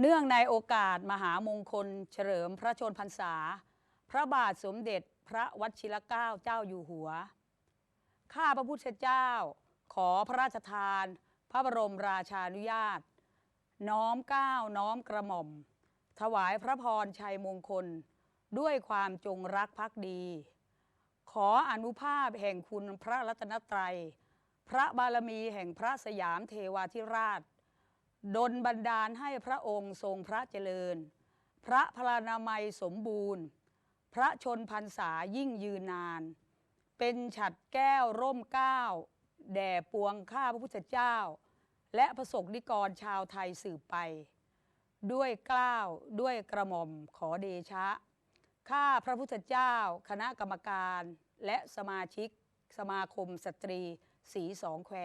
เนื่องในโอกาสมหามงคล เฉลิมพระชนพรรษา พระบาทสมเด็จพระวชิรเกล้าเจ้าอยู่หัว ข้าพระพุทธเจ้า ขอพระราชทาน พระบรมราชานุญาต น้อมเกล้าวน้อมกระหม่อม ถวายพระพรชัยมงคล ด้วยความจงรักภักดี ขออนุภาพแห่งคุณพระรัตนตรัย พระบารมีแห่งพระสยามเทวาธิราช ดลบันดาลให้พระองค์ทรงพระเจริญ พระพลานามัยสมบูรณ์ พระชนพรรษายิ่งยืนนาน เป็นฉัดแก้วร่มเก้าแด่ปวงข้าพระพุทธเจ้า และพระสงฆ์นิกรชาวไทยสืบไป ด้วยกล้าวด้วยกระหม่อมขอเดชะ ข้าพระพุทธเจ้า คณะกรรมการ และสมาชิก สมาคมสตรีสีสองแคว